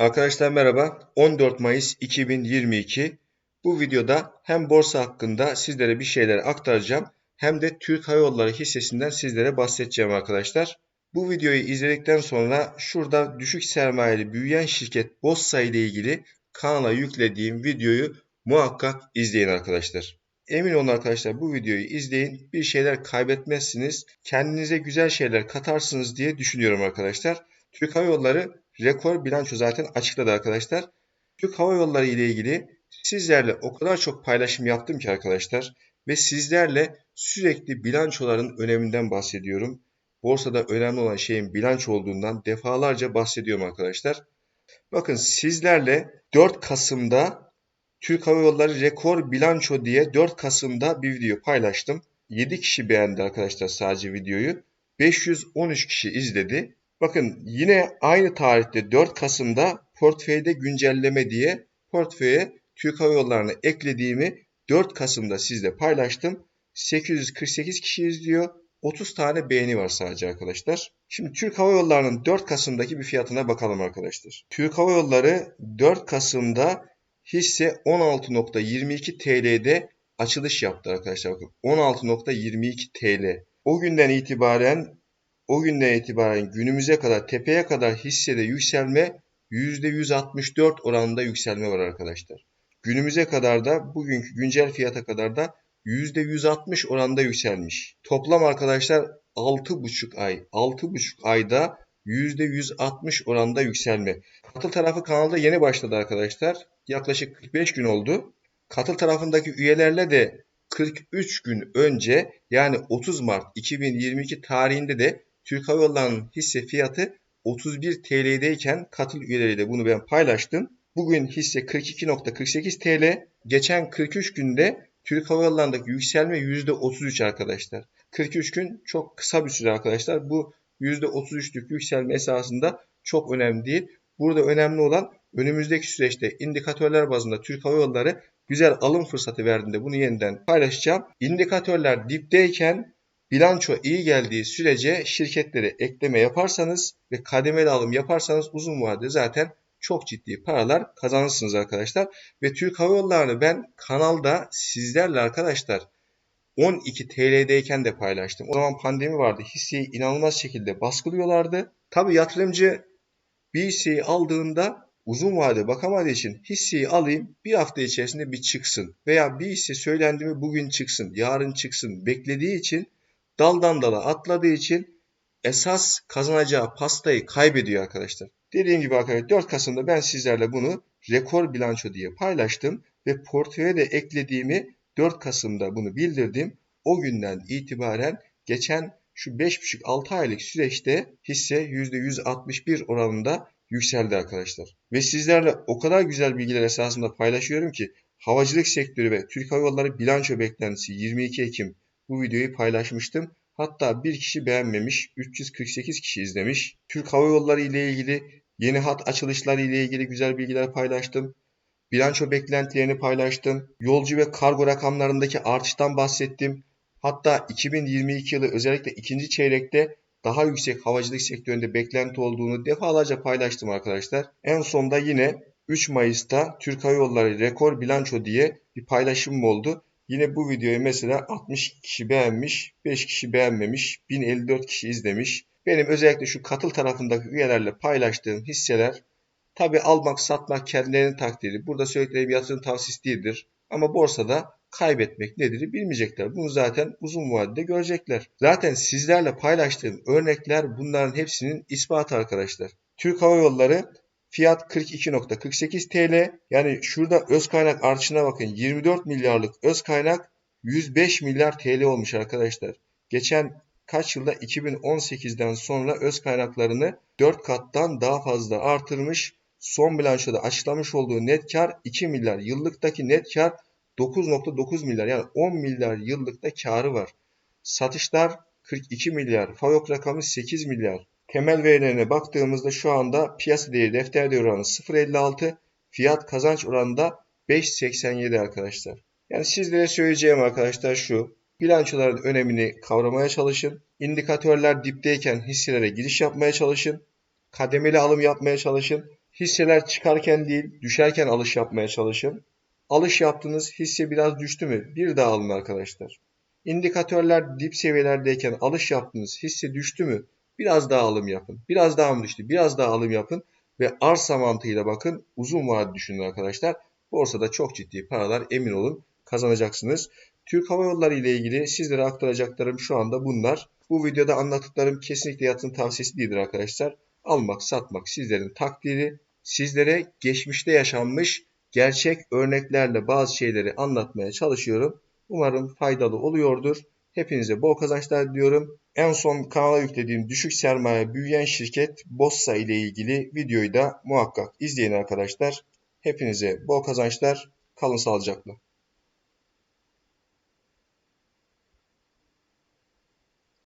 Arkadaşlar merhaba. 14 Mayıs 2022. Bu videoda hem borsa hakkında sizlere bir şeyler aktaracağım hem de Türk Hava Yolları hissesinden sizlere bahsedeceğim arkadaşlar. Bu videoyu izledikten sonra şurada düşük sermayeli büyüyen şirket Bossa ile ilgili kanala yüklediğim videoyu muhakkak izleyin arkadaşlar. Emin olun arkadaşlar bu videoyu izleyin. Bir şeyler kaybetmezsiniz. Kendinize güzel şeyler katarsınız diye düşünüyorum arkadaşlar. Türk Hava Yolları rekor bilanço zaten açıkladı arkadaşlar. Türk Hava Yolları ile ilgili sizlerle o kadar çok paylaşım yaptım ki arkadaşlar ve sizlerle sürekli bilançoların öneminden bahsediyorum. Borsada önemli olan şeyin bilanço olduğundan defalarca bahsediyorum arkadaşlar. Bakın sizlerle 4 Kasım'da Türk Hava Yolları rekor bilanço diye 4 Kasım'da bir video paylaştım. 7 kişi beğendi arkadaşlar sadece videoyu. 513 kişi izledi. Bakın yine aynı tarihte 4 Kasım'da portföyde güncelleme diye portföye Türk Hava Yolları'na eklediğimi 4 Kasım'da sizle paylaştım. 848 kişi izliyor. 30 tane beğeni var sadece arkadaşlar. Şimdi Türk Hava Yolları'nın 4 Kasım'daki bir fiyatına bakalım arkadaşlar. Türk Hava Yolları 4 Kasım'da hisse 16.22 TL'de açılış yaptı arkadaşlar. Bakın 16.22 TL. O günden itibaren o günden itibaren günümüze kadar tepeye kadar hissede yükselme %164 oranında yükselme var arkadaşlar. Günümüze kadar da bugünkü güncel fiyata kadar da %160 oranda yükselmiş. Toplam arkadaşlar 6,5 ay. 6,5 ayda %160 oranda yükselme. Katıl tarafı kanalda yeni başladı arkadaşlar. Yaklaşık 45 gün oldu. Katıl tarafındaki üyelerle de 43 gün önce yani 30 Mart 2022 tarihinde de Türk Hava Yolları'nın hisse fiyatı 31 TL'deyken katıl üyeleriyle bunu ben paylaştım. Bugün hisse 42.48 TL. Geçen 43 günde Türk Hava Yolları'ndaki yükselme %33 arkadaşlar. 43 gün çok kısa bir süre arkadaşlar. Bu %33'lük yükselme esasında çok önemli değil. Burada önemli olan önümüzdeki süreçte indikatörler bazında Türk Hava Yolları güzel alım fırsatı verdiğinde bunu yeniden paylaşacağım. İndikatörler dipteyken bilanço iyi geldiği sürece şirketlere ekleme yaparsanız ve kademeli alım yaparsanız uzun vadede zaten çok ciddi paralar kazanırsınız arkadaşlar. Ve Türk Hava Yolları'nı ben kanalda sizlerle arkadaşlar 12 TL'deyken de paylaştım. O zaman pandemi vardı. Hisseyi inanılmaz şekilde baskılıyorlardı. Tabi yatırımcı bir hisseyi aldığında uzun vade bakamadığı için hisseyi alayım bir hafta içerisinde bir çıksın. Veya bir hisse söylendi mi bugün çıksın, yarın çıksın beklediği için daldan dala atladığı için esas kazanacağı pastayı kaybediyor arkadaşlar. Dediğim gibi arkadaşlar 4 Kasım'da ben sizlerle bunu rekor bilanço diye paylaştım ve portföye de eklediğimi 4 Kasım'da bunu bildirdim. O günden itibaren geçen şu 5,5-6 aylık süreçte hisse %161 oranında yükseldi arkadaşlar. Ve sizlerle o kadar güzel bilgiler esasında paylaşıyorum ki havacılık sektörü ve Türk Hava Yolları bilanço beklentisi 22 Ekim bu videoyu paylaşmıştım. Hatta bir kişi beğenmemiş, 348 kişi izlemiş. Türk Hava Yolları ile ilgili yeni hat açılışları ile ilgili güzel bilgiler paylaştım. Bilanço beklentilerini paylaştım. Yolcu ve kargo rakamlarındaki artıştan bahsettim. Hatta 2022 yılı özellikle ikinci çeyrekte daha yüksek havacılık sektöründe beklenti olduğunu defalarca paylaştım arkadaşlar. En sonda yine 3 Mayıs'ta Türk Hava Yolları rekor bilanço diye bir paylaşımım oldu. Yine bu videoyu mesela 60 kişi beğenmiş, 5 kişi beğenmemiş, 1054 kişi izlemiş. Benim özellikle şu katıl tarafındaki üyelerle paylaştığım hisseler tabi almak satmak kendilerinin takdiri. Burada söyledikleri yatırım tavsiyesi değildir. Ama borsada kaybetmek nedir bilmeyecekler. Bunu zaten uzun vadede görecekler. Zaten sizlerle paylaştığım örnekler bunların hepsinin ispatı arkadaşlar. Türk Hava Yolları Fiyat 42.48 TL. Yani şurada öz kaynak artışına bakın. 24 milyarlık öz kaynak 105 milyar TL olmuş arkadaşlar. Geçen kaç yılda 2018'den sonra öz kaynaklarını 4 kattan daha fazla artırmış. Son bilançoda açıklamış olduğu net kar 2 milyar. Yıllıktaki net kar 9.9 milyar. Yani 10 milyar yıllıkta karı var. Satışlar 42 milyar. FAVÖK rakamı 8 milyar. Temel verilerine baktığımızda şu anda piyasa değeri defter değeri oranı 0.56, fiyat kazanç oranı da 5.87 arkadaşlar. Yani sizlere söyleyeceğim arkadaşlar şu. Bilançoların önemini kavramaya çalışın. İndikatörler dipteyken hisselere giriş yapmaya çalışın. Kademeli alım yapmaya çalışın. Hisseler çıkarken değil, düşerken alış yapmaya çalışın. Alış yaptınız, hisse biraz düştü mü? Bir daha alın arkadaşlar. İndikatörler dip seviyelerdeyken alış yaptınız, hisse düştü mü? Biraz daha alım yapın. Biraz daha mı düştü? Biraz daha alım yapın. Ve arsa mantığıyla bakın, uzun vade düşünün arkadaşlar. Borsada çok ciddi paralar emin olun kazanacaksınız. Türk Hava Yolları ile ilgili sizlere aktaracaklarım şu anda bunlar. Bu videoda anlattıklarım kesinlikle yatırım tavsiyesi değildir arkadaşlar. Almak, satmak sizlerin takdiri. Sizlere geçmişte yaşanmış gerçek örneklerle bazı şeyleri anlatmaya çalışıyorum. Umarım faydalı oluyordur. Hepinize bol kazançlar diliyorum. En son kanala yüklediğim düşük sermaye büyüyen şirket Bossa ile ilgili videoyu da muhakkak izleyin arkadaşlar. Hepinize bol kazançlar. Kalın sağlıcakla.